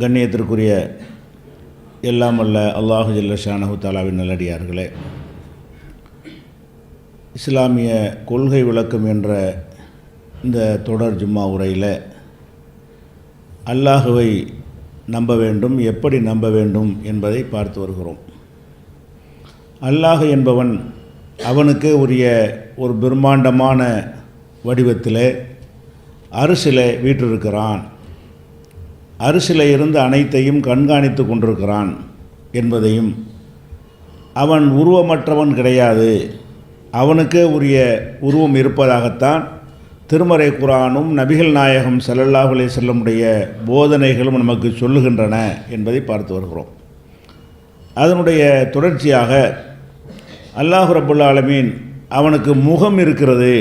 கண்ணியத்திற்குரிய எல்லாம் அல்ல அல்லாஹு ஜல்ல ஷானஹு தாலாவின் நல்லடியார்களே. இஸ்லாமிய கொள்கை விளக்கம் என்ற இந்த தொடர் ஜும்மா உரையில் அல்லாஹுவை நம்ப வேண்டும் எப்படி நம்ப வேண்டும் என்பதை பார்த்து வருகிறோம். அல்லாஹ் என்பவன் அவனுக்கே உரிய ஒரு பிரம்மாண்டமான வடிவத்தில் அரசில் வீற்றிருக்கிறான். அரிசில இருந்து அனைத்தையும் கண்காணித்து கொண்டிருக்கிறான் என்பதையும் அவன் உருவமற்றவன் கிடையாது. அவனுக்கே உரிய உருவம் இருப்பதாகத்தான் திருமறை குரானும் நபிகள் நாயகம் செல்லல்லாஹுலே செல்லமுடைய போதனைகளும் நமக்கு சொல்லுகின்றன என்பதை பார்த்து வருகிறோம். அதனுடைய தொடர்ச்சியாக அல்லாஹு ரபுல்லா ஆலமீன் அவனுக்கு முகம் இருக்கிறது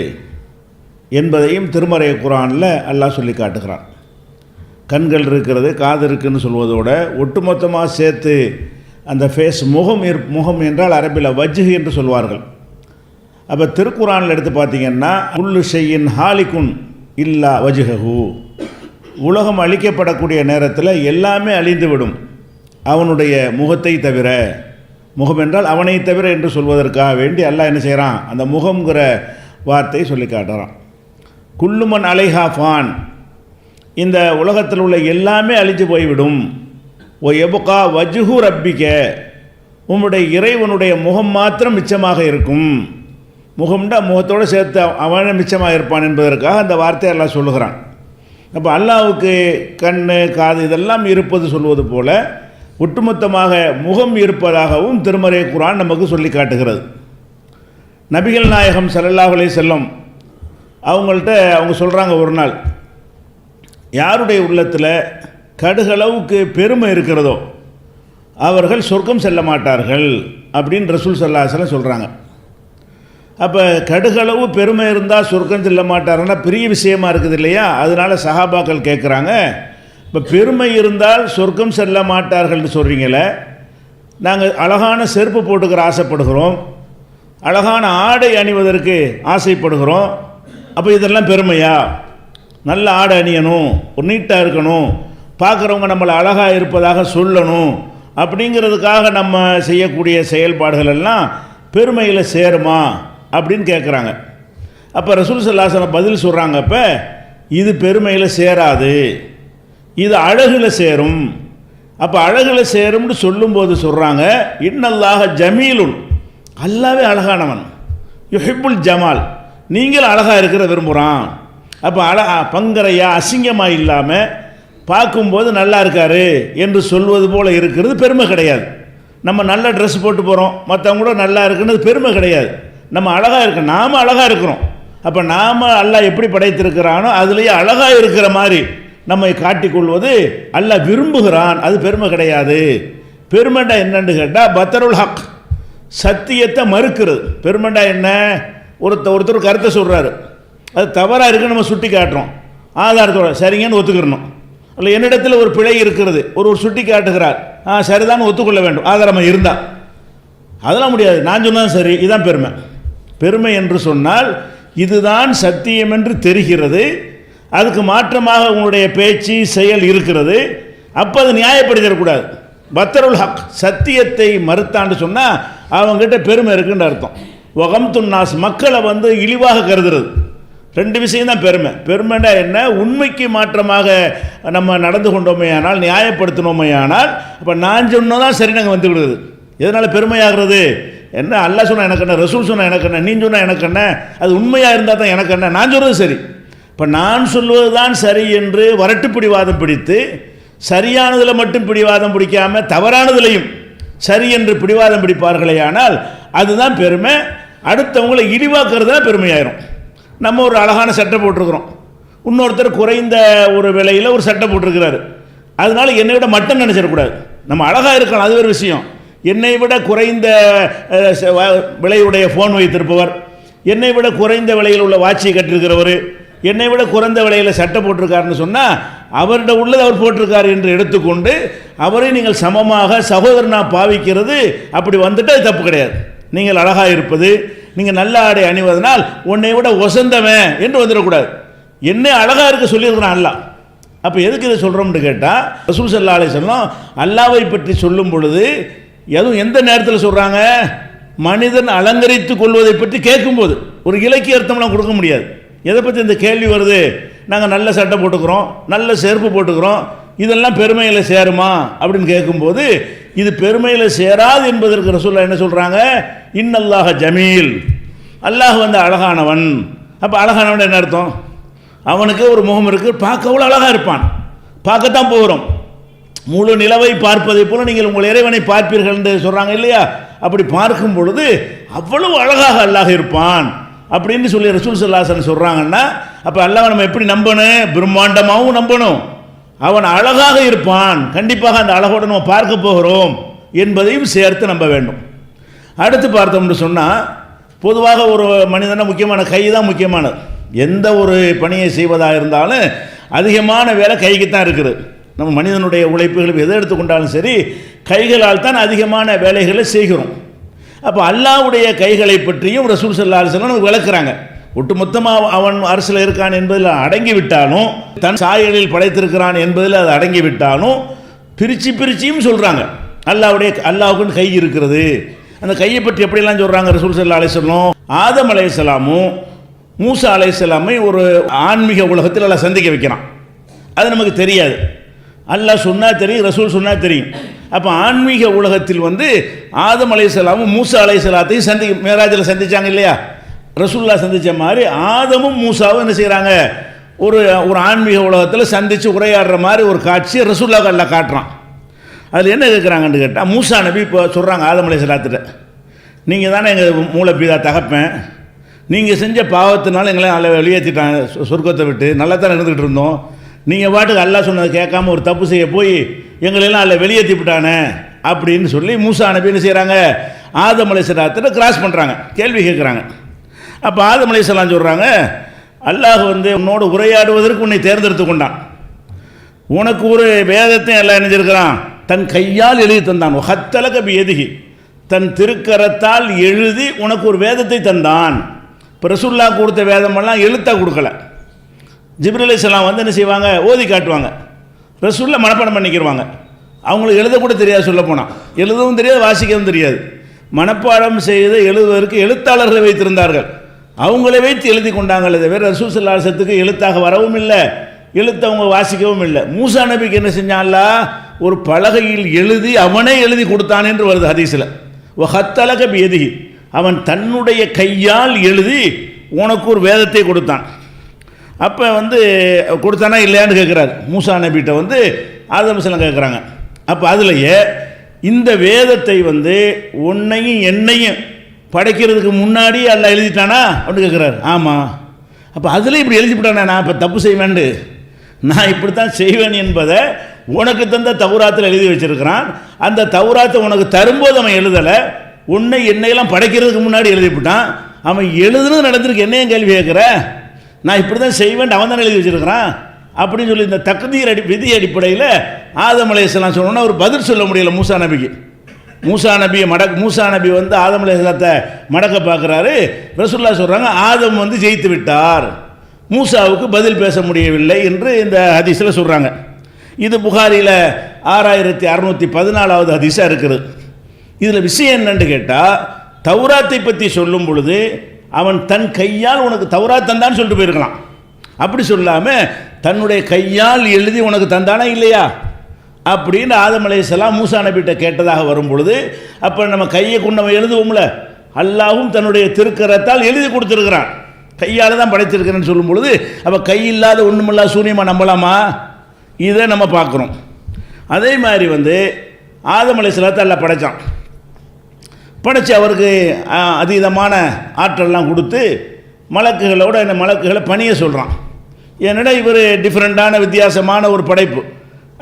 என்பதையும் திருமறை குரானில் அல்லாஹ் சொல்லி காட்டுகிறான். கண்கள் இருக்கிறது காது இருக்குன்னு சொல்வதோட ஒட்டுமொத்தமாக சேர்த்து அந்த ஃபேஸ் முகம் இரு முகம் என்றால் அரபில் வஜ்ஜு என்று சொல்வார்கள். அப்போ திருக்குறானில் எடுத்து பார்த்தீங்கன்னா உள்ளு செய்யின் ஹாலிக்குன் இல்லா வஜ்ஹு உலகம் அழிக்கப்படக்கூடிய நேரத்தில் எல்லாமே அழிந்துவிடும் அவனுடைய முகத்தை தவிர முகம் என்றால் அவனை தவிர என்று சொல்வதற்காக வேண்டி அல்லா என்ன செய்கிறான் அந்த முகம்ங்கிற வார்த்தையை சொல்லி காட்டுறான். குல்லுமன் அலைஹா ஃபான். இந்த உலகத்தில் உள்ள எல்லாமே அழிஞ்சு போய்விடும். ஓ எபுகா வஜுஹு ரப்பிக்க உம்முடைய இறைவனுடைய முகம் மாத்திரம் மிச்சமாக இருக்கும். முகம்டா முகத்தோடு சேர்த்து அவனே மிச்சமாக இருப்பான் என்பதற்காக அந்த வார்த்தையை எல்லாம் சொல்லுகிறான். அப்போ அல்லாவுக்கு கண் காது இதெல்லாம் இருப்பது சொல்வது போல ஒட்டுமொத்தமாக முகம் இருப்பதாகவும் திருமறை குரான் நமக்கு சொல்லி காட்டுகிறது. நபிகள் நாயகம் ஸல்லல்லாஹு செல்லும் செல்லம் அவங்கள்ட்ட அவங்க சொல்கிறாங்க ஒரு நாள் யாருடைய உள்ளத்தில் கடுகளவுக்கு பெருமை இருக்கிறதோ அவர்கள் சொர்க்கம் செல்ல மாட்டார்கள் அப்படின்னு ரசூல் சல்லாஹலம் சொல்கிறாங்க அப்போ கடுகளவு பெருமை இருந்தால் சொர்க்கம் செல்ல மாட்டாருன்னா பெரிய விஷயமா இருக்குது இல்லையா? அதனால் சஹாபாக்கள் கேட்குறாங்க இப்போ பெருமை இருந்தால் சொர்க்கம் செல்ல மாட்டார்கள்னு சொல்கிறீங்களே நாங்கள் அழகான செருப்பு போட்டுக்கிற ஆசைப்படுகிறோம் அழகான ஆடை அணிவதற்கு ஆசைப்படுகிறோம் அப்போ இதெல்லாம் பெருமையா? நல்ல ஆடை அணியணும் ஒரு நீட்டாக இருக்கணும் பார்க்குறவங்க நம்மளை அழகாக இருப்பதாக சொல்லணும். அப்படிங்கிறதுக்காக நம்ம செய்யக்கூடிய செயல்பாடுகள் எல்லாம் பெருமையில் சேருமா அப்படின்னு கேட்குறாங்க அப்போ ரசூல் சல்லாசனை பதில் சொல்கிறாங்க அப்போ இது பெருமையில் சேராது. இது அழகில் சேரும். அப்போ அழகில் சேரும்னு சொல்லும்போது சொல்கிறாங்க இன்னல்லாக ஜமீலுன். அல்லாவே அழகானவன். யுஹிப்புல் ஜமால். நீங்கள் அழகாக இருக்கிற விரும்புகிறான் அப்போ அழ பங்கரையா அசிங்கமாக இல்லாமல் பார்க்கும்போது நல்லா இருக்காரு என்று சொல்வது போல் இருக்கிறது பெருமை கிடையாது. நம்ம நல்ல ட்ரெஸ் போட்டு போகிறோம் மற்றவங்க கூட நல்லா இருக்குன்னு பெருமை கிடையாது. நம்ம அழகாக இருக்க நாம் அழகாக இருக்கிறோம். அப்போ நாம் அல்லாஹ் எப்படி படைத்திருக்கிறானோ அதுலேயே அழகாக இருக்கிற மாதிரி நம்மை காட்டிக்கொள்வது அல்லாஹ் விரும்புகிறான். அது பெருமை கிடையாது. பெருமண்டா என்னன்னு கேட்டால் பத்தருல் ஹக். சத்தியத்தை மறுக்கிறது. பெருமண்டா என்ன? ஒருத்த ஒருத்தர் கருத்தை சொல்கிறாரு அது தவறாக இருக்குன்னு நம்ம சுட்டி காட்டுறோம். ஆதாரத்தோட சரிங்கன்னு ஒத்துக்கிறணும். இல்லை என்னிடத்தில் ஒரு பிழை இருக்கிறது ஒரு ஒரு சுட்டி காட்டுகிறார். ஆ சரிதான் ஒத்துக்கொள்ள வேண்டும். ஆதாரமாக இருந்தால் அதெல்லாம் முடியாது. நான் சொன்னால் சரி. இதுதான் பெருமை. பெருமை என்று சொன்னால் இதுதான் சத்தியம் என்று தெரிகிறது. அதுக்கு மாற்றமாக உங்களுடைய பேச்சு செயல் இருக்கிறது. அப்போ அது நியாயப்படுத்திடக்கூடாது பத்தருள் ஹக். சத்தியத்தை மறுத்தான்னு சொன்னால் அவங்ககிட்ட பெருமை இருக்குன்ற அர்த்தம். ஒகம் துன்னாஸ் மக்களை வந்து இழிவாக கருதுறது. ரெண்டு விஷயம் தான் பெருமை. பெருமைன்னா என்ன? உண்மைக்கு மாற்றமாக நம்ம நடந்து கொண்டோமே ஆனால் நியாயப்படுத்தினோமே ஆனால் இப்போ நான் சொன்னதான் சரி நாங்கள் வந்து விடுறது எதனால் பெருமையாகிறது? என்ன? அல்லா சொன்னால் எனக்கு என்ன? ரசூல் சொன்னால் எனக்கு என்ன? நீ சொன்னால் எனக்கு என்ன? அது உண்மையாக இருந்தால் தான் எனக்கு என்ன? நான் சொல்கிறது சரி. இப்போ நான் சொல்வது தான் சரி என்று வரட்டு பிடிவாதம் பிடித்து சரியானதில் மட்டும் பிடிவாதம் பிடிக்காமல் தவறானதுலையும் சரி என்று பிடிவாதம் பிடிப்பார்களே ஆனால் அதுதான் பெருமை. அடுத்தவங்களை இழிவாக்குறது தான் பெருமையாயிரும். நம்ம ஒரு அழகான சட்டை போட்டிருக்கிறோம். இன்னொருத்தர் குறைந்த ஒரு விலையில் ஒரு சட்டை போட்டிருக்கிறாரு. அதனால என்னை விட மட்டும் நினச்சிடக்கூடாது. நம்ம அழகாக இருக்கலாம் அது ஒரு விஷயம். என்னை விட குறைந்த விலையுடைய ஃபோன் வைத்திருப்பவர். என்னை விட குறைந்த விலையில் உள்ள வாட்சியை கட்டிருக்கிறவர். என்னை விட குறைந்த விலையில் சட்டை போட்டிருக்காருன்னு சொன்னால் அவர்கிட்ட உள்ளது அவர் போட்டிருக்காரு என்று எடுத்துக்கொண்டு அவரை நீங்கள் சமமாக சகோதரனாக பாவிக்கிறது. அப்படி வந்துட்டு அது தப்பு கிடையாது. நீங்கள் அழகாக இருப்பது நீங்கள் நல்ல ஆடை அணிவதனால் உன்னை விட ஒசந்தவன் என்று வந்துடக்கூடாது. என்ன அழகாக இருக்க சொல்லியிருக்கிறான் அல்லா அப்போ எதுக்கு இதை சொல்கிறோம்னு கேட்டால் ரசூல் சல்லா அலிசல்லாம் அல்லாவை பற்றி சொல்லும் பொழுது எதுவும் எந்த நேரத்தில் சொல்கிறாங்க மனிதன் அலங்கரித்து கொள்வதை பற்றி கேட்கும்போது. ஒரு இலக்கிய அர்த்தம்லாம் கொடுக்க முடியாது. எதை பற்றி இந்த கேள்வி வருது? நாங்கள் நல்ல சட்டை போட்டுக்கிறோம் நல்ல செருப்பு போட்டுக்கிறோம் இதெல்லாம் பெருமையில் சேருமா? அப்படின்னு கேட்கும்போது இது பெருமையில் சேராது என்பதற்கு ரசூல்லா என்ன சொல்கிறாங்க இன்னல்லாக ஜமீல். அல்லாஹ் வந்து அழகானவன். அப்போ அழகானவன் என்ன அர்த்தம்? அவனுக்கு ஒரு முகம் இருக்குது பார்க்க அவ்வளோ அழகாக இருப்பான். பார்க்கத்தான் போகிறோம் முழு நிலவை பார்ப்பதை போல நீங்கள் உங்கள் இறைவனை பார்ப்பீர்கள் என்று சொல்கிறாங்க இல்லையா? அப்படி பார்க்கும் பொழுது அவ்வளவு அழகாக அல்லாஹ் இருப்பான் அப்படின்னு சொல்லி ரசூல் சல்லாசன் சொல்கிறாங்கன்னா அப்போ அல்லாஹ் நம்ம எப்படி நம்பணும்? பிரம்மாண்டமாகவும் நம்பணும். அவன் அழகாக இருப்பான். கண்டிப்பாக அந்த அழகோடு நம்ம பார்க்க போகிறோம் என்பதையும் சேர்த்து நம்ப வேண்டும். அடுத்து பார்த்தோம்னு சொன்னால் பொதுவாக ஒரு மனிதனை முக்கியமான கை தான் முக்கியமானது. எந்த ஒரு பணியை செய்வதாக இருந்தாலும் அதிகமான வேலை கைக்கு தான் இருக்குது. நம்ம மனிதனுடைய உழைப்புகள் எதை எடுத்துக்கொண்டாலும் சரி கைகளால் தான் அதிகமான வேலைகளை செய்கிறோம். அப்போ அல்லாவுடைய கைகளை பற்றியும் ரசூல் சல்லா அலிஸ்லாம் நமக்கு விளக்குறாங்க. ஒட்டுமொத்தமாக அவன் அரசில் இருக்கான் என்பதில் அடங்கி விட்டாலும் தன் சாயலில் படைத்திருக்கிறான் என்பதில் அது அடங்கி விட்டாலும் பிரித்து பிரிச்சியும் சொல்கிறாங்க அல்லாவுடைய அல்லாவுக்குன்னு கை இருக்கிறது. அந்த கையை பற்றி எப்படிலாம் சொல்கிறாங்க ரசூல் சல்லா அலையம் ஆதம் அலையாமும் மூசா அலையாமை ஒரு ஆன்மீக உலகத்தில் எல்லாம் சந்திக்க வைக்கிறான். அது நமக்கு தெரியாது. அல்லாஹ் சொன்னால் தெரியும் ரசூல் சொன்னால் தெரியும். அப்போ ஆன்மீக உலகத்தில் வந்து ஆதம் அலைசலாமும் மூசா அலைசலாத்தையும் சந்தி மேராஜில் சந்திச்சாங்க இல்லையா? ரசூல்லா சந்தித்த மாதிரி ஆதமும் மூசாவும் என்ன செய்கிறாங்க ஒரு ஒரு ஆன்மீக உலகத்தில் சந்தித்து உரையாடுற மாதிரி ஒரு காட்சி ரசூல்லா கல்ல காட்டுறான். அதில் என்ன கேட்குறாங்கன்னு கேட்டால் மூசா நபி இப்போ சொல்கிறாங்க ஆதமலை அலைசலாத்திட்ட நீங்கள் தானே எங்கள் மூளை பீதா தகப்பேன். நீங்கள் செஞ்ச பாவத்தினால எங்களை நல்லா வெளியேற்றிட்டாங்க சொர்க்கத்தை விட்டு. நல்லா தான் இருந்துகிட்டு இருந்தோம். நீங்கள் பாட்டுக்கு அல்லா சொன்னதை கேட்காம ஒரு தப்பு செய்ய போய் எங்களெல்லாம் அதில் வெளியேற்றி விட்டானே அப்படின்னு சொல்லி மூசா நபி என்ன செய்கிறாங்க ஆதமலை அலைசலாத்திட்ட கிராஸ் பண்ணுறாங்க கேள்வி கேட்குறாங்க அப்போ ஆதம் அலைசலாம் சொல்கிறாங்க அல்லாஹ் வந்து உன்னோடு உரையாடுவதற்கு உன்னை தேர்ந்தெடுத்து கொண்டான். உனக்கு ஒரு வேதத்தையும் எல்லாம் இணைஞ்சிருக்கிறான் தன் கையால் எழுதி தந்தான். ஹத்தலக கபி எதுகி தன் திருக்கரத்தால் எழுதி உனக்கு ஒரு வேதத்தை தந்தான். இப்போ ரசுல்லா கொடுத்த வேதமெல்லாம் எழுத்தாக கொடுக்கல. ஜிப்ரலேசெல்லாம் இஸ்லாம் வந்து என்ன செய்வாங்க? ஓதி காட்டுவாங்க. ரசுல்லா மனப்பாடம் பண்ணிக்கிடுவாங்க அவங்களுக்கு எழுதக்கூட தெரியாது சொல்ல போனால் எழுதவும் தெரியாது வாசிக்கவும் தெரியாது. மனப்பாடம் செய்து எழுதுவதற்கு எழுத்தாளர்களை வைத்திருந்தார்கள். அவங்களே வைத்து எழுதி கொண்டாங்களே தவிர ரசூசல்லாசத்துக்கு எழுத்தாக வரவும் இல்லை எழுத்து அவங்க வாசிக்கவும் இல்லை. மூசா நபிக்கு என்ன செஞ்சான்லா? ஒரு பலகையில் எழுதி அவனே எழுதி கொடுத்தான் என்று வருது ஹதீஸில். ஹத்தலக எதி அவன் தன்னுடைய கையால் எழுதி உனக்கு ஒரு வேதத்தை கொடுத்தான். அப்போ வந்து கொடுத்தானா இல்லையான்னு கேட்குறாரு மூசா நபிகிட்ட வந்து ஆதமசலம் கேட்குறாங்க அப்போ அதுலேயே இந்த வேதத்தை வந்து உன்னையும் என்னையும் படைக்கிறதுக்கு முன்னாடி அல்ல எழுதிட்டானா? அப்படின்னு கேட்குறாரு ஆமாம் அப்போ அதில் இப்படி எழுதிவிட்டானே? நான் இப்போ தப்பு செய்வேண்டு. நான் இப்படி தான் செய்வேன் என்பதை உனக்கு தந்த தௌராத்தில் எழுதி வச்சிருக்கிறான். அந்த தௌராத்தை உனக்கு தரும்போது அவன் எழுதலை. உன்னை என்னையெல்லாம் படைக்கிறதுக்கு முன்னாடி எழுதிவிட்டான். அவன் எழுதுனது நடந்திருக்கு. என்னையும் கேள்வி கேட்குற நான் இப்படி தான் செய்வேன் அவன் தான் எழுதி வச்சிருக்கிறான். அப்படின்னு சொல்லி இந்த தகுதியர் அடி விதி அடிப்படையில் ஆதம் அலையாம் சொன்னோன்னா ஒரு பதில் சொல்ல முடியல மூசா நபிக்கு. மூசா நபியை மடக் மூசா நபி வந்து ஆதம் அலிஸ்லாத்தை மடக்க பார்க்குறாரு. ரசுல்லா சொல்கிறாங்க ஆதம் வந்து ஜெயித்து விட்டார். மூசாவுக்கு பதில் பேச முடியவில்லை என்று இந்த ஹதீஸில் சொல்கிறாங்க இது புகாரியில் ஆறாயிரத்தி அறநூற்றி பதினாலாவது ஹதீஸாக இருக்குது. இதில் விஷயம் என்னன்னு கேட்டால் தௌராத்தை பற்றி சொல்லும் பொழுது அவன் தன் கையால் உனக்கு தௌரா தந்தான்னு சொல்லிட்டு போயிருக்கலாம். அப்படி சொல்லாமல் தன்னுடைய கையால் எழுதி உனக்கு தந்தானா இல்லையா? அப்படின்னு ஆதம் அலையலாம் மூசா நபிட்ட கேட்டதாக வரும் பொழுது அப்போ நம்ம கையை கொண்டு நம்ம எழுதுவோம்ல? அல்லாவும் தன்னுடைய திருக்கரத்தால் எழுதி கொடுத்துருக்கிறான். கையால் தான் படைத்திருக்கிறேன்னு சொல்லும் பொழுது அப்போ கை இல்லாத ஒன்றுமில்லா சூன்யமாக நம்பலாமா? இதை நம்ம பார்க்குறோம். அதே மாதிரி வந்து ஆதம் அலையலாத்தை எல்லாம் படைத்தான் படைத்து அவருக்கு அதீதமான ஆற்றல்லாம் கொடுத்து மலக்குகளோட இந்த மலக்குகளை பணிய சொல்கிறான் என்னடா இவர் டிஃப்ரெண்ட்டான வித்தியாசமான ஒரு படைப்பு.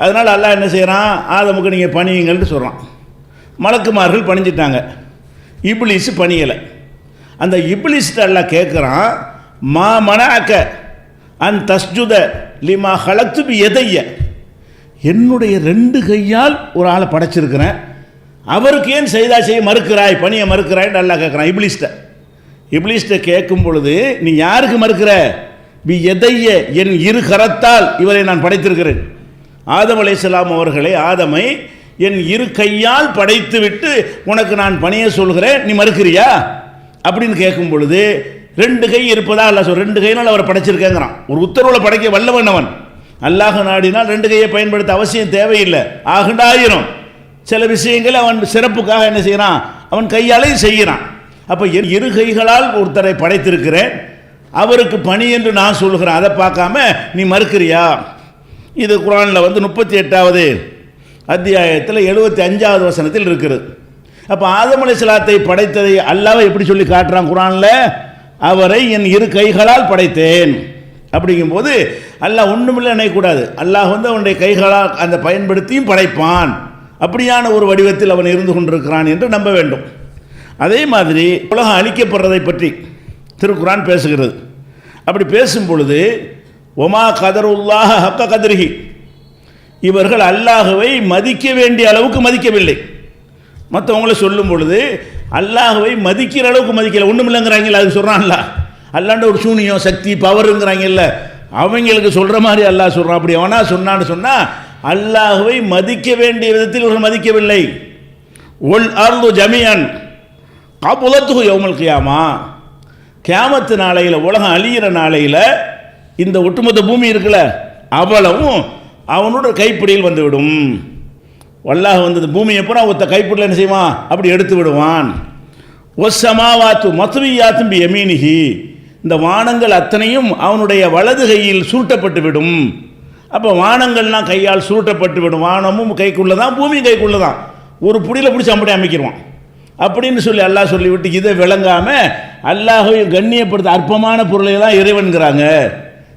அதனால் அல்லாஹ் என்ன செய்கிறான் ஆதமுக்கு நீங்கள் பணியுங்கள்னு சொல்கிறான் மலக்குமார்கள் பணிஞ்சிட்டாங்க. இப்ளீஸு பணியலை. அந்த இப்ளிஸ்ட்டு எல்லாம் கேட்குறான் மா மனாக்க அன் தஸ்ஜுத லிமா ஹலத்து எதைய என்னுடைய ரெண்டு கையால் ஒரு ஆளை படைச்சிருக்கிறேன். அவருக்கு ஏன் செய்தா செய்ய மறுக்கிறாய்? பணியை மறுக்கிறாய்ன்னு நல்லா கேட்குறான் இப்ளிஸ்ட்டை இப்ளிஸ்ட்டை கேட்கும் பொழுது நீ யாருக்கு மறுக்கிற? பி எதைய என் இரு கரத்தால் இவரை நான் படைத்திருக்கிறேன். ஆதம் அலைஹிஸ்ஸலாம் அவர்களை ஆதமை என் இரு கையால் படைத்துவிட்டு உனக்கு நான் பணியை சொல்கிறேன் நீ மறுக்கிறியா? அப்படின்னு கேட்கும் பொழுது ரெண்டு கை இருப்பதா? அல்ல சொல் ரெண்டு கையினால் அவரை படைச்சிருக்கேங்கிறான். ஒரு உத்தரவில் படைக்க வல்லவன் அவன். அல்லாஹ் நாடினால் ரெண்டு கையை பயன்படுத்த அவசியம் தேவையில்லை. ஆகண்டாயிரம். சில விஷயங்களை அவன் சிறப்புக்காக என்ன செய்கிறான் அவன் கையாலையும் செய்கிறான் அப்போ என் இரு கைகளால் ஒருத்தரை படைத்திருக்கிறேன். அவருக்கு பணி என்று நான் சொல்கிறேன் அதை பார்க்காம நீ மறுக்கிறியா? இது குரானில் வந்து முப்பத்தி எட்டாவது அத்தியாயத்தில் எழுபத்தி அஞ்சாவது வசனத்தில் இருக்கிறது அப்போ ஆதம் சிலாத்தை படைத்ததை அல்லாவை எப்படி சொல்லி காட்டுறான் குரானில்? அவரை என் இரு கைகளால் படைத்தேன். அப்படிங்கும்போது அல்லாஹ் ஒன்றுமில்லை நினைக்கக்கூடாது. அல்லாஹ் வந்து அவனுடைய கைகளால் அந்த பயன்படுத்தியும் படைப்பான். அப்படியான ஒரு வடிவத்தில் அவன் இருந்து கொண்டிருக்கிறான் என்று நம்ப வேண்டும். அதே மாதிரி உலகம் அழிக்கப்படுறதை பற்றி திருக்குரான் பேசுகிறது. அப்படி பேசும் பொழுது ஒமா கதருல்லாஹ ஹக்க கதிரிகி இவர்கள் அல்லாஹுவை மதிக்க வேண்டிய அளவுக்கு மதிக்கவில்லை. மற்றவங்கள சொல்லும் பொழுது அல்லாஹுவை மதிக்கிற அளவுக்கு மதிக்கல. ஒன்றும் இல்லைங்கிறாங்கல்ல அது சொல்கிறான்ல அல்லாண்ட ஒரு சூனியம் சக்தி பவருங்கிறாங்கல்ல அவங்களுக்கு சொல்கிற மாதிரி அல்லாஹ் சொல்கிறான் அப்படி அவனா சொன்னான்னு சொன்னால் அல்லாஹுவை மதிக்க வேண்டிய விதத்தில் இவர்கள் மதிக்கவில்லை. ஒல் அருள் ஜமியன் காப்புலத்துகு யௌமல் கியாமா. கியாமத்து நாளையில் உலகம் அழியிற நாளையில் இந்த ஒட்டுமொத்த பூமி இருக்குல்ல அவ்வளவும் அவனோட கைப்பிடியில் வந்துவிடும். வல்லாக வந்தது பூமியை பூரா ஒத்த கைப்பிடியில் என்ன செய்வான்? அப்படி எடுத்து விடுவான். ஒசமாவாத்து மத்துவியாத்தும் பி எமீனிகி இந்த வானங்கள் அத்தனையும் அவனுடைய வலது கையில் சூட்டப்பட்டு விடும். அப்போ வானங்கள்லாம் கையால் சூட்டப்பட்டு விடும். வானமும் கைக்குள்ளே தான் பூமியும் கைக்குள்ளே தான் ஒரு புடியில் பிடிச்சி அப்படி அமைக்கிடுவான் அப்படின்னு சொல்லி அல்லாஹ் சொல்லிவிட்டு இதை விளங்காமல் அல்லாஹையும் கண்ணியப்படுத்த அற்பமான பொருளை தான் இறைவன்கிறாங்க.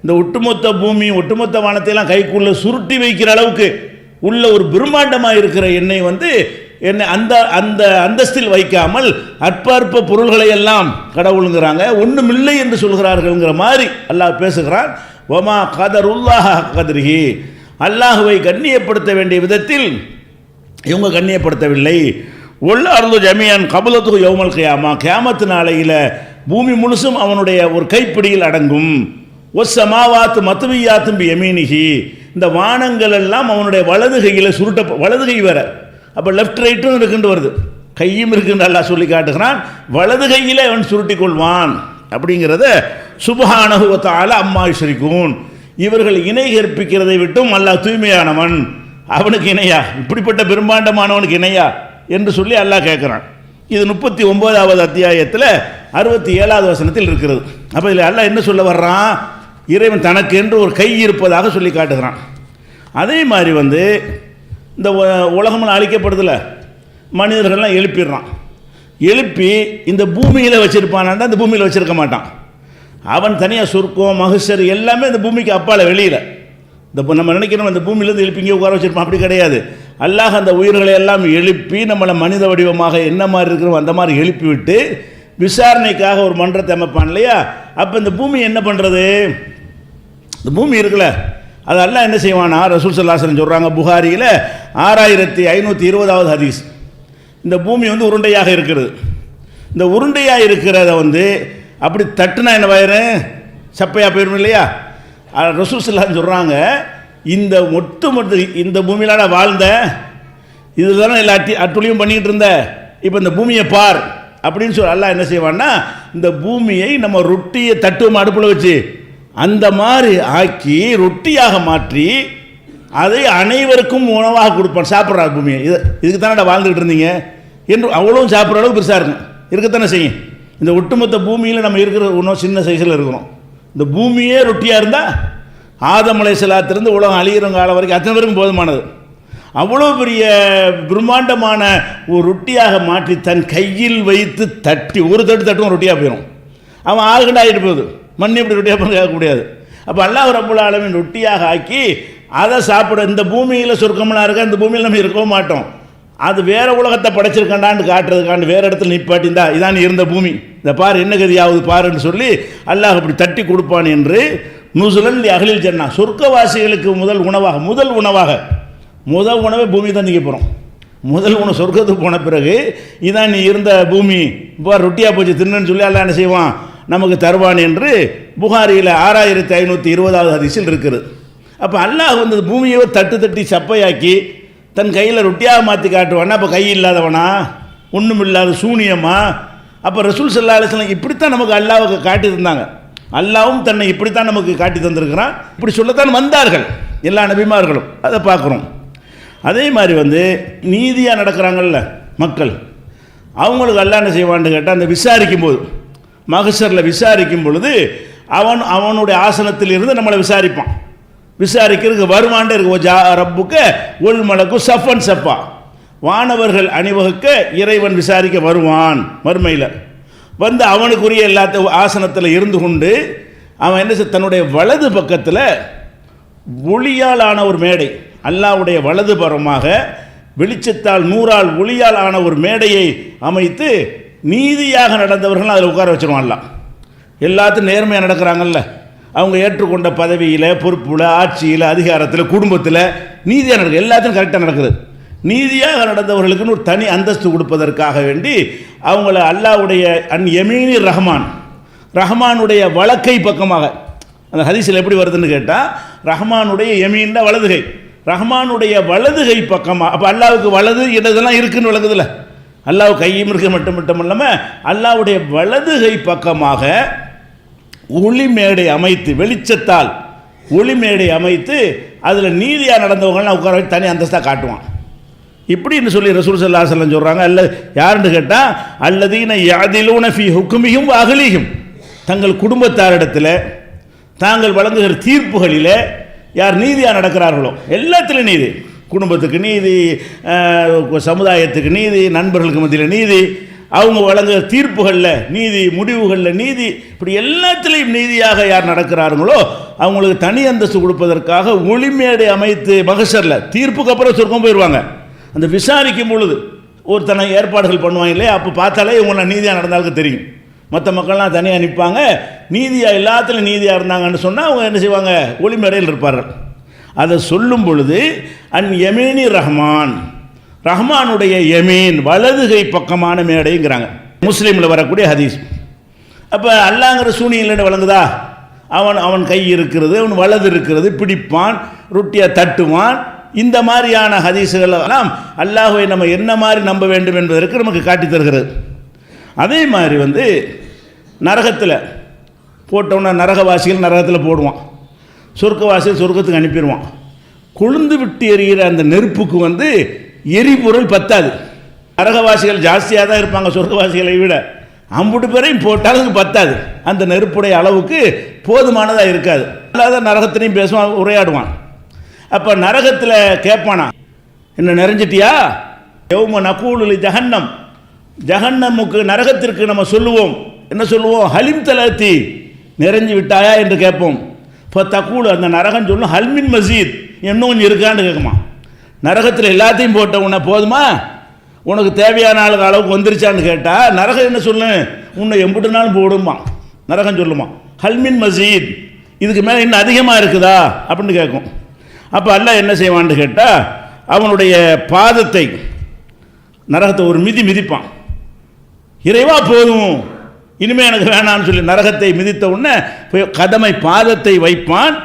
இந்த ஒட்டுமொத்த பூமி ஒட்டுமொத்த வானத்தையெல்லாம் கைக்குள்ளே சுருட்டி வைக்கிற அளவுக்கு உள்ள ஒரு பிரம்மாண்டமாக இருக்கிற என்னை வந்து என்னை அந்த அந்த அந்தஸ்தில் வைக்காமல் அற்ப அற்ப பொருள்களை எல்லாம் கடவுளுங்கிறாங்க. ஒன்றுமில்லை என்று சொல்கிறார்கள்ங்கிற மாதிரி அல்லாஹ் பேசுகிறான். ஒமா கதருல்லாஹ கதிரிகி அல்லாஹுவை கண்ணியப்படுத்த வேண்டிய விதத்தில் இவங்க கண்ணியப்படுத்தவில்லை. உள்ள அருள் ஜமியான் கபலத்துக்கு யோமல் கியாமா. கேமத்து நாளையில் பூமி முழுசும் அவனுடைய ஒரு கைப்பிடியில் அடங்கும். ஒஸ் சமாவாத்து மத்துவியாத்தும் எமீனிகி இந்த வானங்கள் எல்லாம் அவனுடைய வலது கையில் சுருட்ட வலது கை வேற. அப்போ லெஃப்ட் ரைட்டும் இருக்குன்னு வருது. கையும் இருக்குன்னு அல்லாஹ் சொல்லி காட்டுகிறான். வலது கையில் அவன் சுருட்டி கொள்வான். அப்படிங்கிறத சுபஹானகுவத்தால அம்மா ஸ்ரீகூன் இவர்கள் இணை கற்பிக்கிறதை விட்டும் அல்லாஹ் தூய்மையானவன். அவனுக்கு இணையா? இப்படிப்பட்ட பெரும்பாண்டமானவனுக்கு இணையா? என்று சொல்லி அல்லாஹ் கேட்குறான். இது முப்பத்தி ஒன்பதாவது அத்தியாயத்தில் அறுபத்தி ஏழாவது வசனத்தில் இருக்கிறது. அப்போ இதில் அல்லாஹ் என்ன சொல்ல வர்றான்? இறைவன் தனக்கு என்று ஒரு கை இருப்பதாக சொல்லி காட்டுகிறான். அதே மாதிரி வந்து இந்த உலகம்லாம் உலகமெல்லாம் அழிக்கப்படுதில்ல மனிதர்கள்லாம் எழுப்பிடுறான். எழுப்பி இந்த பூமியில் வச்சிருப்பானாண்டா இந்த பூமியில் வச்சிருக்க மாட்டான். அவன் தனியாக சுருக்கம் மகசர் எல்லாமே இந்த பூமிக்கு அப்பால் வெளியில். இந்த இப்போ நம்ம நினைக்கிறோம் இந்த பூமியிலேருந்து எழுப்பி இங்கே உட்கார வச்சிருப்பான் அப்படி கிடையாது. அல்லாஹ் அந்த உயிர்களை எல்லாம் எழுப்பி நம்மளை மனித வடிவமாக என்ன மாதிரி இருக்கிறோம் அந்த மாதிரி எழுப்பி விட்டு விசாரணைக்காக ஒரு மன்றத்தை அமைப்பான் இல்லையா? அப்போ இந்த பூமி என்ன பண்ணுறது இந்த பூமி இருக்குல்ல அது என்ன செய்வானா ரசூல் சல்லாசன் சொல்கிறாங்க புகாரியில் ஆறாயிரத்தி ஐநூற்றி இருபதாவது ஹதீஸ். இந்த பூமி வந்து உருண்டையாக இருக்கிறது இந்த உருண்டையாக இருக்கிறத வந்து அப்படி தட்டுனா என்ன பயிரும் சப்பையாக போயிடும் இல்லையா? ரசூல் சல்லான்னு சொல்கிறாங்க இந்த ஒட்டு மொத்த இந்த பூமியில நான் வாழ்ந்தேன் இதுதானே எல்லா அட்டி அட்டுழியும் பண்ணிக்கிட்டு இருந்த இப்போ இந்த பூமியை பார் அப்படின்னு சொல்லி அல்லா என்ன செய்வான்னா இந்த பூமியை நம்ம ரொட்டியை தட்டுவோம் அடுப்பில் வச்சு. அந்த மாதிரி ஆக்கி ரொட்டியாக மாற்றி அதை அனைவருக்கும் உணவாக கொடுப்பான். சாப்பிட்றாரு பூமியை. இது இதுக்கு தானே வாழ்ந்துக்கிட்டு இருந்தீங்க? என்று அவ்வளோ சாப்பிட்ற அளவுக்கு பெருசாக இருக்கும். இருக்கத்தானே செய்யும். இந்த ஒட்டுமொத்த பூமியில் நம்ம இருக்கிற இன்னும் சின்ன சைஸில் இருக்கிறோம். இந்த பூமியே ரொட்டியாக இருந்தால் ஆதமலை செலாத்திலிருந்து உலகம் அழியிற காலம் வரைக்கும் அத்தனை பேருக்கும் போதுமானது. அவ்வளோ பெரிய பிரம்மாண்டமான ஒரு ரொட்டியாக மாற்றி தன் கையில் வைத்து தட்டி ஒரு தட்டு தட்டும் ரொட்டியாக போயிடும் அவன் ஆறு ஆகுண்டாகிட்டு போகுது. மண் இப்படி ரொட்டியாக பண்ண கேட்க முடியாது. அப்போ அல்லாஹ் ரப்புல் ஆலமின் ரொட்டியாக ஆக்கி அதை சாப்பிட இந்த பூமியில் சுருக்கமெல்லாம் இருக்க இந்த பூமியில் நம்ம இருக்கவும் மாட்டோம். அது வேறு உலகத்தை படைச்சிருக்கண்டான்னு காட்டுறதுக்காண்டு வேறு இடத்துல நிப்பாட்டிந்தா இதான் நீ இருந்த பூமி. இந்த பாரு என்ன கதியாவது பாருன்னு சொல்லி அல்லாஹ் அப்படி தட்டி கொடுப்பான் என்று நுசுலன் அகலில் ஜன்னா சொர்க்கவாசிகளுக்கு முதல் உணவாக முதல் உணவாக முதல் உணவை பூமி தான் நீங்கள் போகிறோம் முதல் உணவு சொர்க்கத்துக்கு போன பிறகு இதான் நீ இருந்த பூமி இப்போ ரொட்டியாக போச்சு தின்னுன்னு சொல்லி அல்லாஹ் என்ன செய்வான்? நமக்கு தருவான் என்று புகாரியில் ஆறாயிரத்தி ஐநூற்றி இருபதாவது ஹதீஸில் இருக்குது. அப்போ அல்லாஹ் வந்து பூமியை தட்டு தட்டி சப்பையாக்கி தன் கையில் ரொட்டியாக மாற்றி காட்டுவானா அப்போ கை இல்லாதவனா? ஒன்றும் இல்லாத சூனியமா? அப்போ ரசூல் சல்லா அலிஸ்லாம் இப்படித்தான் நமக்கு அல்லாவுக்கு காட்டி தந்தாங்க அல்லாவும் தன்னை இப்படித்தான் நமக்கு காட்டி தந்திருக்கிறான். இப்படி சொல்லத்தான் வந்தார்கள் எல்லா நபிமார்களும். அதை பார்க்குறோம். அதே மாதிரி வந்து நீதியாக நடக்கிறாங்கல்ல மக்கள் அவங்களுக்கு அல்லா என்ன செய்வான்னு கேட்டால் அந்த விசாரிக்கும் போது மகசரில் விசாரிக்கும் பொழுது அவன் அவனுடைய ஆசனத்தில் இருந்து நம்மளை விசாரிப்பான். விசாரிக்கிறதுக்கு வருமாண்டே இருக்கு. ஜா ரப்புக்க உள் மலக்கு சஃபன் சப்பா வானவர்கள் அணிவகுக்க இறைவன் விசாரிக்க வருவான் மறுமையில். வந்து அவனுக்குரிய எல்லாத்த ஆசனத்தில் இருந்து கொண்டு அவன் என்ன செய்ய- தன்னுடைய வலது பக்கத்தில் ஒளியால் ஆன ஒரு மேடை அல்லாவுடைய வலது பரமாக வெளிச்சத்தால் நூறால் ஒளியால் ஆன ஒரு மேடையை அமைத்து நீதியாக நடந்தவர்கள் அதில் உட்கார வச்சிருவான் எல்லாத்தையும் நேர்மையாக நடக்கிறாங்கல்ல. அவங்க ஏற்றுக்கொண்ட பதவியில் பொறுப்பில் ஆட்சியில் அதிகாரத்தில் குடும்பத்தில் நீதியாக நடக்குது. எல்லாத்தையும் கரெக்டாக நடக்குது. நீதியாக நடந்தவர்களுக்குன்னு ஒரு தனி அந்தஸ்து கொடுப்பதற்காக வேண்டி அவங்கள அல்லாவுடைய அன் எமீனி ரஹ்மான் ரஹ்மானுடைய வழக்கை பக்கமாக அந்த ஹதீஸில் எப்படி வருதுன்னு கேட்டால் ரஹ்மானுடைய எமீன்ட வலதுகை. ரஹ்மானுடைய வலதுகை பக்கமாக அப்போ அல்லாவுக்கு வலது இடதெல்லாம் இருக்குன்னு விளக்குதுல்ல அல்லாஹ் கையை இருக்க மட்டும் மட்டும் இல்லாமல் அல்லாவுடைய வலதுகை பக்கமாக ஒளிமேடை அமைத்து வெளிச்சத்தால் ஒளிமேடை அமைத்து அதில் நீதியாக நடந்தவங்களாம் உட்கார வச்சு தனி அந்தஸ்தாக காட்டுவான். இப்படின்னு சொல்லி ரசூல் சல்லா சொல்லம் சொல்கிறாங்க அல்ல யாருன்னு கேட்டால் அல்லதீன யாதிலூன ஃபி ஹுக்குமியும் அகலியும் தங்கள் குடும்பத்தாரிடத்தில் தாங்கள் வழங்குகிற தீர்ப்புகளில் யார் நீதியாக நடக்கிறார்களோ எல்லாத்திலும் நீதி. குடும்பத்துக்கு நீதி சமுதாயத்துக்கு நீதி நண்பர்களுக்கு மத்தியில் நீதி அவங்க வழங்குகிற தீர்ப்புகளில் நீதி முடிவுகளில் நீதி இப்படி எல்லாத்துலேயும் நீதியாக யார் நடக்கிறார்களோ அவங்களுக்கு தனி அந்தஸ்து கொடுப்பதற்காக ஒளிமேடை அமைத்து மகசரில் தீர்ப்புக்கு அப்புறம் சொர்க்கம் போயிடுவாங்க அந்த விசாரிக்கும் பொழுது ஒருத்தனை ஏற்பாடுகள் பண்ணுவாங்க இல்லையா? அப்போ பார்த்தாலே இவங்க நீதியாக நடந்தாலும் தெரியும். மற்ற மக்கள்லாம் தனியாக நிற்பாங்க நீதியாக எல்லாத்துலையும் நீதியாக இருந்தாங்கன்னு சொன்னால் அவங்க என்ன செய்வாங்க? ஒளிமேடையில் இருப்பார்கள். அதை சொல்லும் பொழுது அன் யமீனி ரஹ்மான். ரஹ்மானுடைய யமீன் வலதுகை பக்கமான மேடைங்கிறாங்க. முஸ்லீமில் வரக்கூடிய ஹதீஸ். அப்போ அல்லாங்கிற சூனியில் வழங்குதா? அவன் அவன் கை இருக்கிறது அவன் வலது இருக்கிறது பிடிப்பான் ரொட்டியை தட்டுவான். இந்த மாதிரியான ஹதீஸுகள் எல்லாம் அல்லாஹுவை நம்ம என்ன மாதிரி நம்ப வேண்டும் என்பதற்கு நமக்கு காட்டித் தருகிறது. அதே மாதிரி வந்து நரகத்தில் போட்டோன்னா நரகவாசிகள் நரகத்தில் போடுவான். சொர்க்கவாசல் சொர்க்கத்துக்கு அனுப்பிடுவான். கொழுந்து விட்டு எரிகிற அந்த நெருப்புக்கு வந்து எரிபொருள் பத்தாது. நரகவாசிகள் ஜாஸ்தியாக தான் இருப்பாங்க சொர்க்கவாசிகளை விட. அம்புட்டு பேரையும் போட்டாலும் அது பத்தாது. அந்த நெருப்புடைய அளவுக்கு போதுமானதாக இருக்காது. அல்லாத நரகத்திலையும் பேசுவான் உரையாடுவான். அப்போ நரகத்தில் கேட்பானா என்ன நிறைஞ்சிட்டியா? எவ்வளோ நகூலுலி ஜஹன்னம். ஜஹன்னமுக்கு நரகத்திற்கு நம்ம சொல்லுவோம். என்ன சொல்லுவோம்? ஹலிம் தலத்தி நிறைஞ்சு விட்டாயா என்று கேட்போம். இப்போ தக்கூடு அந்த நரகம் சொல்லும் ஹல்மின் மசீத். இன்னும் கொஞ்சம் இருக்கான்னு கேட்குமா நரகத்தில் எல்லாத்தையும் போட்ட உன்னை போதுமா? உனக்கு தேவையான ஆளுக்கு அளவுக்கு வந்துருச்சான்னு கேட்டால் நரகம் என்ன சொல்லு? உன்னை எம்புட்டு நாள் போடுமா நரகம் சொல்லுமா ஹல்மின் மசீத். இதுக்கு மேலே இன்னும் அதிகமாக இருக்குதா? அப்படின்னு கேட்கும் அப்போ அல்ல என்ன செய்வான்னு கேட்டால் அவனுடைய பாதத்தை நரகத்தை ஒரு மிதி மிதிப்பான். இறைவா போதும். இனிமே எனக்கு வேணாம்னு சொல்லி நரகத்தை மிதித்த உடனே போய் கதமை பாதத்தை வைப்பான்.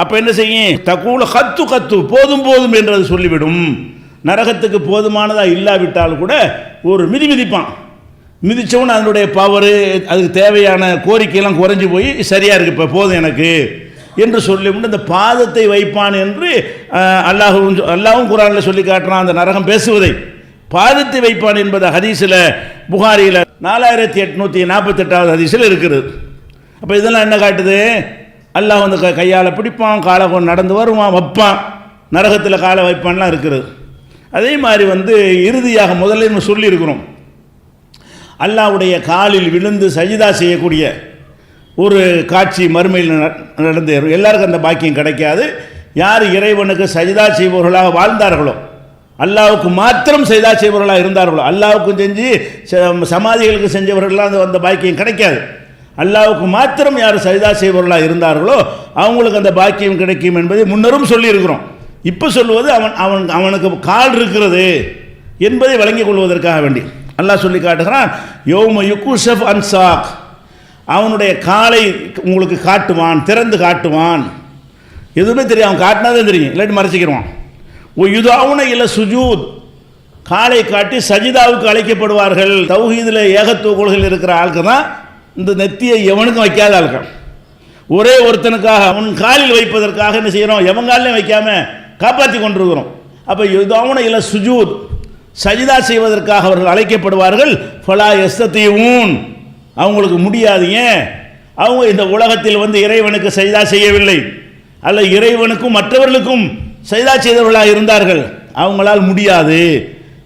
அப்போ என்ன செய்யும்? தக்கூல கத்து கத்து போதும் போதும் என்று அது சொல்லிவிடும். நரகத்துக்கு போதுமானதாக இல்லாவிட்டால் கூட ஒரு மிதி மிதிப்பான். மிதித்தவன் அதனுடைய பவரு அதுக்கு தேவையான கோரிக்கையெல்லாம் குறைஞ்சி போய் சரியாக இருக்கு இப்போ போதும் எனக்கு என்று சொல்லிவிட்டு இந்த பாதத்தை வைப்பான் என்று அல்லாஹும் அல்லாஹும் அல்லாவும் குரானில் சொல்லி காட்டுறான். அந்த நரகம் பேசுவதை பாதத்தை வைப்பான் என்பது ஹதீஸில் புகாரியில் நாலாயிரத்தி எட்நூற்றி நாற்பத்தெட்டாவது அதிசயில் இருக்கிறது. அப்போ இதெல்லாம் என்ன காட்டுது? அல்லாஹ் வந்து க- கையால் பிடிப்பான் காலை கொண்டு நடந்து வருவான் வைப்பான். நரகத்தில் காலை வைப்பான்லாம் இருக்கிறது. அதே மாதிரி வந்து இறுதியாக முதல்ல நம்ம சொல்லியிருக்கிறோம். அல்லாஹ்வுடைய காலில் விழுந்து சஜிதா செய்யக்கூடிய ஒரு காட்சி மறுமையில் நட- எல்லாருக்கும் அந்த பாக்கியம் கிடைக்காது. யார் இறைவனுக்கு சஜிதா செய்பவர்களாக வாழ்ந்தார்களோ அல்லாவுக்கு மாத்திரம் செய்தா செய்பவர்களாக இருந்தார்களோ அல்லாவுக்கும் செஞ்சு ச- சமாதிகளுக்கு செஞ்சவர்கள்லாம் அந்த அந்த பாக்கியம் கிடைக்காது. அல்லாவுக்கு மாத்திரம் யார் சஜிதா செய்பவர்களாக இருந்தார்களோ அவங்களுக்கு அந்த பாக்கியம் கிடைக்கும் என்பதை முன்னரும் சொல்லியிருக்கிறோம். இப்போ சொல்லுவது அவன் அவன் அவனுக்கு கால் இருக்கிறது என்பதை வழங்கிக் கொள்வதற்காக வேண்டி. அல்லாஹ் சொல்லி காட்டுகிறான் யோம யுக்குஷப் அன்சாக். அவனுடைய காலை உங்களுக்கு காட்டுவான் திறந்து காட்டுவான். எதுவுமே தெரியும் அவன் காட்டினாதான் தெரியும் இல்லாட்டி மறைச்சிக்கிடுவான் யுதாவுன இல்ல சுஜூத் காலை காட்டி சஜிதாவுக்கு அழைக்கப்படுவார்கள். தௌஹீதில் ஏகத்துவ கொள்கையில் இருக்கிற ஆளுக்கு தான் இந்த நெத்தியை எவனுக்கும் வைக்காத ஆளுக்கள் ஒரே ஒருத்தனுக்காக அவன் காலில் வைப்பதற்காக என்ன செய்கிறோம் எவன் காலிலையும் வைக்காம காப்பாற்றி கொண்டிருக்கிறோம். அப்போ யுதாவுன இல்லை சுஜூத். சஜிதா செய்வதற்காக அவர்கள் அழைக்கப்படுவார்கள். ஃபலா எஸ்தீவூன் அவங்களுக்கு முடியாது ஏன்? அவங்க இந்த உலகத்தில் வந்து இறைவனுக்கு சஜிதா செய்யவில்லை. அல்ல இறைவனுக்கும் மற்றவர்களுக்கும் சைதா செய்தவர்களாக இருந்தார்கள். அவங்களால் முடியாது.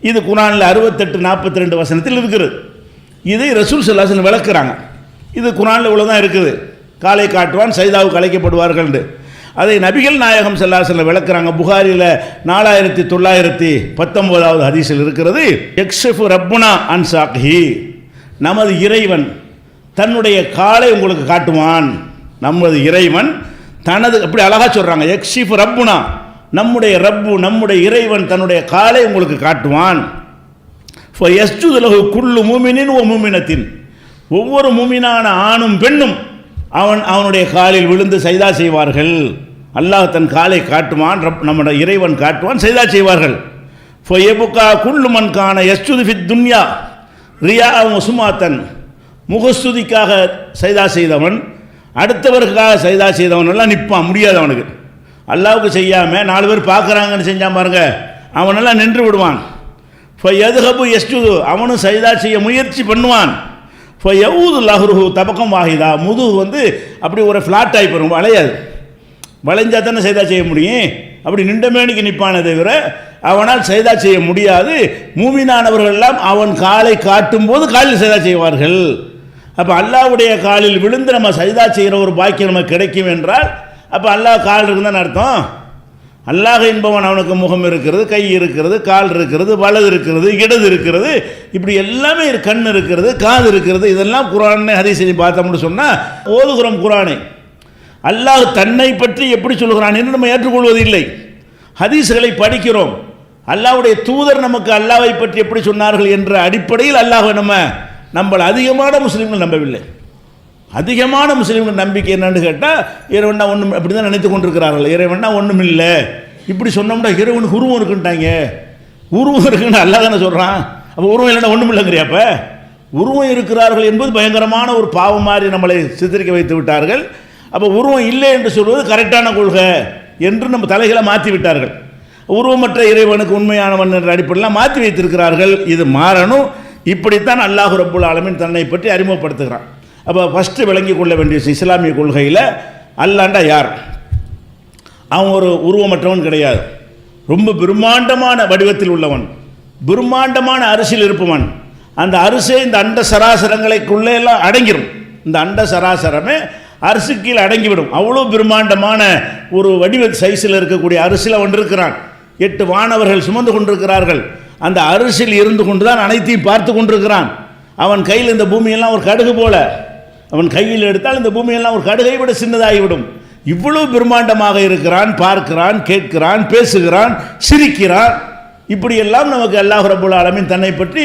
இது குரானில் அறுபத்தெட்டு நாற்பத்தி ரெண்டு வசனத்தில் இருக்கிறது இதை ரசூல் சல்லாசன் விளக்குறாங்க. இது குரானில் இவ்வளோ இருக்குது. காலை காட்டுவான் சைதாவுக்கு அழைக்கப்படுவார்கள் அதை நபிகள் நாயகம் செல்லாசனில் விளக்குறாங்க. புகாரியில் நாலாயிரத்தி தொள்ளாயிரத்தி பத்தொம்போதாவது ஹதீஸில் இருக்கிறது எக்ஷஃபு ரப்புனா அன்சாக்ஹி நமது இறைவன் தன்னுடைய காலை உங்களுக்கு காட்டுவான். நமது இறைவன் தனது அப்படி அழகாக சொல்கிறாங்க எக்ஷிஃப் ரப்புனா நம்முடைய ரப்பு நம்முடைய இறைவன் தன்னுடைய காலை உங்களுக்கு காட்டுவான். குள்ளு மூமினின் ஓ மூமினத்தின். ஒவ்வொரு மூமினான ஆணும் பெண்ணும் அவன் அவனுடைய காலில் விழுந்து சைதா செய்வார்கள். அல்லாஹ் தன் காலை காட்டுவான் ரப் நம்முடைய இறைவன் காட்டுவான் சைதா செய்வார்கள். ஃபொயபுக்கா குள்ளு கான ஃபித் துன்யா. ரியா முசுமாத்தன். முகஸ்துதிக்காக சைதா செய்தவன். அடுத்தவருக்காக சைதா செய்தவன். எல்லாம் நிற்பான் முடியாது அவனுக்கு. அல்லாவுக்கு செய்யாமல் நாலு பேர் பார்க்குறாங்கன்னு செஞ்சால் பாருங்க. அவனெல்லாம் நின்று விடுவான். இப்போ எதுஹபு எஸ்டுது அவனும் சைதா செய்ய முயற்சி பண்ணுவான். இப்போ எவ்வளவு லஹ்ருஹு தபக்கம் வாகிதா முதுகு வந்து அப்படி ஒரு ஃப்ளாட் ஆகி போயிடும் வளையாது. வளைஞ்சா தானே சைதா செய்ய முடியும்? அப்படி நின்றமேனிக்கு நிற்பானே தவிர அவனால் சைதா செய்ய முடியாது. மூமினானவர்கள் எல்லாம் அவன் காலை காட்டும் போது காலில் சைதா செய்வார்கள். அப்போ அல்லாவுடைய காலில் விழுந்து நம்ம சைதா செய்கிற ஒரு பாக்கியம் நமக்கு கிடைக்கும் என்றால் அப்போ அல்லாஹ் கால் இருக்குன்னு அர்த்தம்? அல்லாஹ் என்பவன் அவனுக்கு முகம் இருக்கிறது கை இருக்கிறது கால் இருக்கிறது வலது இருக்கிறது இடது இருக்கிறது. இப்படி எல்லாமே கண் இருக்கிறது காது இருக்கிறது. இதெல்லாம் குரானை ஹதீஸை பார்த்தோம்னு சொன்னால் ஓதுகிறோம் குரானை. அல்லாஹ் தன்னை பற்றி எப்படி சொல்கிறான் என்று நம்ம ஏற்றுக்கொள்வதில்லை. ஹதீஸ்களை படிக்கிறோம். அல்லாஹ்வுடைய தூதர் நமக்கு அல்லாவை பற்றி எப்படி சொன்னார்கள் என்ற அடிப்படையில் அல்லாஹை நம்ம நம்மளை அதிகமான முஸ்லீம்கள் நம்பவில்லை. அதிகமான முஸ்லீம்கள் நம்பிக்கை என்னன்னு கேட்டால் இறைவனா ஒன்றும் அப்படி தான் நினைத்து கொண்டிருக்கிறார்கள். இறைவனா ஒன்றும் இல்லை. இப்படி சொன்னோம்னா இறைவனுக்கு உருவம் இருக்குன்ட்டாங்க. உருவம் இருக்குன்னு அல்லா தானே சொல்கிறான் அப்போ உருவம் இல்லைன்னா ஒன்றும் இல்லைங்கிறியாப்ப உருவம் இருக்கிறார்கள் என்பது பயங்கரமான ஒரு பாவம் மாதிரி நம்மளை சித்தரிக்க வைத்து விட்டார்கள். அப்போ உருவம் இல்லை என்று சொல்வது கரெக்டான கொள்கை என்று நம்ம தலைகளை மாற்றி விட்டார்கள். உருவமற்ற இறைவனுக்கு உண்மையானவன் என்ற அடிப்படையில் மாற்றி வைத்திருக்கிறார்கள். இது மாறணும். இப்படித்தான் அல்லாஹ் ரபுல் ஆலமின் தன்னை பற்றி அறிமுகப்படுத்துகிறான். அப்போ ஃபஸ்ட்டு விளங்கி கொள்ள வேண்டிய இஸ்லாமிய கொள்கையில் அல்லாண்டா யார்? அவன் ஒரு உருவமற்றவன் கிடையாது. ரொம்ப பிரம்மாண்டமான வடிவத்தில் உள்ளவன். பிரம்மாண்டமான அரிசியில் இருப்பவன். அந்த அரிசே இந்த அண்ட சராசரங்களுக்குள்ளே எல்லாம் அடங்கிடும் இந்த அண்ட சராசரமே அரிசி கீழே அடங்கிவிடும். அவ்வளோ பிரம்மாண்டமான ஒரு வடிவ சைஸில் இருக்கக்கூடிய அரிசியில் ஒன்று இருக்கிறான். எட்டு வானவர்கள் சுமந்து கொண்டிருக்கிறார்கள். அந்த அரிசியில் இருந்து கொண்டு தான் அனைத்தையும் பார்த்து கொண்டிருக்கிறான். அவன் கையில் இந்த பூமியெல்லாம் ஒரு கடுகு போல. அவன் கையில் எடுத்தால் இந்த பூமியெல்லாம் ஒரு கடுகை விட சின்னதாகிவிடும். இவ்வளவு பிரம்மாண்டமாக இருக்கிறான் பார்க்கிறான் கேட்கிறான் பேசுகிறான் சிரிக்கிறான். இப்படியெல்லாம் நமக்கு அல்லாஹ் ரபுல் ஆலமின் தன்னை பற்றி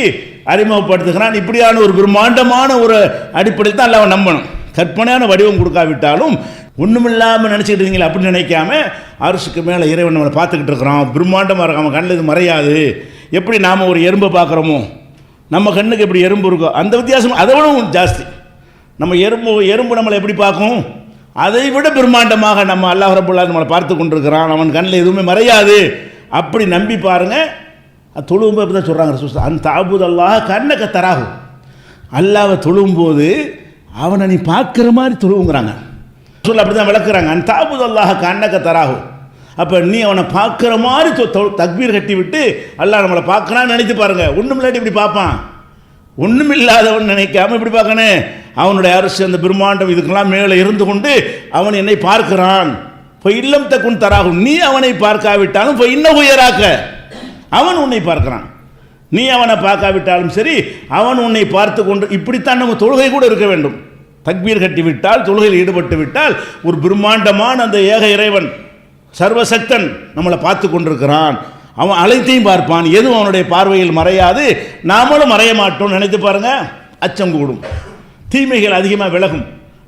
அறிமுகப்படுத்துகிறான். இப்படியான ஒரு பிரம்மாண்டமான ஒரு அடிப்படையில் தான் அல்லாஹ் நம்பணும். கற்பனையான வடிவம் கொடுக்காவிட்டாலும் ஒன்றுமில்லாமல் நினச்சிக்கிட்டு இருக்கீங்களா அப்படின்னு நினைக்காம அரசுக்கு மேலே இறைவன் நம்மளை பார்த்துக்கிட்டு இருக்கிறோம் பிரம்மாண்டமாக இருக்கும் அவன் கண்ணில் இது மறையாது. எப்படி நாம் ஒரு எறும்பை பார்க்குறோமோ? நம்ம கண்ணுக்கு எப்படி எறும்பு இருக்கோ? அந்த வித்தியாசம் அதை விடவும் ஜாஸ்தி. நம்ம எறும்பு எறும்பு நம்மளை எப்படி பார்க்கும்? அதை விட பிரம்மாண்டமாக நம்ம அல்லாஹ் ரபுல்லா நம்மளை பார்த்து கொண்டிருக்கிறான். அவன் கண்ணில் எதுவுமே மறையாது. அப்படி நம்பி பாருங்க. தொழும்போது அப்படி தான் சொல்கிறாங்க அந்த தாபூத் அல்லாஹ் கண்ணக்க தராகும் அல்லாவை தொழும்போது அவனை நீ பார்க்குற மாதிரி தொழுவுங்கிறாங்க. சொல்ல அப்படி தான் விளக்குறாங்க. அந்த தாபூத் அல்லாஹ் கண்ணக்க தராகும் அப்போ நீ அவனை பார்க்குற மாதிரி தக்பீர் கட்டி விட்டு அல்லாஹ் நம்மளை பார்க்கறான்னு நினைத்து பாருங்க. ஒன்றும் இல்லாட்டி இப்படி பார்ப்பான். ஒன்றுமில்லாதவன் நினைக்காம இப்படி பார்க்கணும் அவனுடைய அரசு அந்த பிரம்மாண்டம் இதுக்கெல்லாம் மேலே இருந்து கொண்டு அவன் என்னை பார்க்கிறான். இப்போ இல்லம் தக்குன் தராகும். நீ அவனை பார்க்காவிட்டாலும் இப்போ இன்னும் உயராக்க. அவன் உன்னை பார்க்கிறான். நீ அவனை பார்க்காவிட்டாலும் சரி அவன் உன்னை பார்த்து கொண்டு இப்படித்தான் நம்ம தொழுகை கூட இருக்க வேண்டும். தக்பீர் கட்டி விட்டால் தொழுகையில் ஈடுபட்டு விட்டால் ஒரு பிரம்மாண்டமான அந்த ஏக இறைவன் சர்வசக்தன் நம்மளை பார்த்து கொண்டிருக்கிறான். அவன் அனைத்தையும் பார்ப்பான். எதுவும் அவனுடைய பார்வையில் மறையாது. நாமளும் மறைய மாட்டோம் நினைத்து பாருங்க. அச்சம் கூடும். தீமைகள் அதிகமாக விலகும்.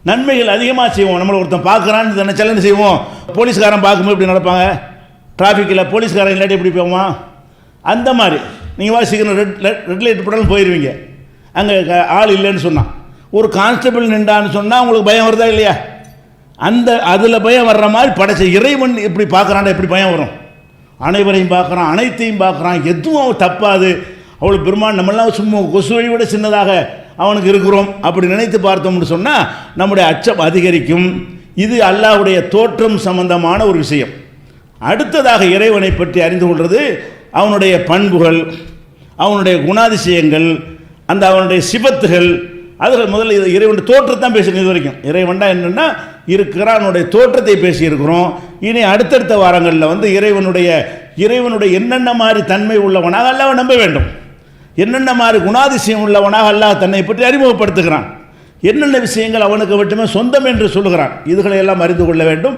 நன்மைகள் அதிகமாக செய்வோம். நம்மளை ஒருத்தன் பார்க்குறான்னு நினச்சாலும் என்ன செய்வோம். போலீஸ்காரன் பார்க்கும்போது இப்படி நடப்பாங்க? டிராஃபிக்கில் போலீஸ்காரன் இல்லாட்டி எப்படி போவான் அந்த மாதிரி. நீங்கள் வாசிக்கணும் ரெட் ரெட் லைட் போட்டாலும் போயிடுவீங்க அங்கே ஆள் இல்லைன்னு சொன்னான். ஒரு கான்ஸ்டபிள் நின்றான்னு சொன்னால் உங்களுக்கு பயம் வருதா இல்லையா? அந்த அதில் பயம் வர்ற மாதிரி படைச்ச இறைவன் எப்படி பார்க்குறான்டா எப்படி பயம் வரும். அனைவரையும் பார்க்குறான் அனைத்தையும் பார்க்குறான். எதுவும் அவன் தப்பாது. அவ்வளோ பெருமான் நம்மளாம் சும்மா கொசுவை விட சின்னதாக அவனுக்கு இருக்கிறோம். அப்படி நினைத்து பார்த்தோம்னு சொன்னால் நம்முடைய அச்சம் அதிகரிக்கும். இது அல்லாவுடைய தோற்றம் சம்பந்தமான ஒரு விஷயம். அடுத்ததாக இறைவனை பற்றி அறிந்து கொள்வது அவனுடைய பண்புகள் அவனுடைய குணாதிசயங்கள் அந்த அவனுடைய சிபத்துகள் அதில் முதல்ல இது இறைவனுடைய தோற்றத்தான் பேசுகிறோம் இது வரைக்கும். இறைவன்டா என்னென்னா இருக்கிறான் அவனுடைய தோற்றத்தை பேசியிருக்கிறோம். இனி அடுத்தடுத்த வாரங்களில் வந்து இறைவனுடைய இறைவனுடைய என்னென்ன மாதிரி தன்மை உள்ளவனாக அல்லாஹ் நம்ப வேண்டும். என்னென்ன மாதிரி குணாதிசயம் உள்ளவனாக அல்லாஹ் தன்னை பற்றி அறிமுகப்படுத்துகிறான். என்னென்ன விஷயங்கள் அவனுக்கு மட்டுமே சொந்தம் என்று சொல்லுகிறான். இதுகளை எல்லாம் அறிந்து கொள்ள வேண்டும்.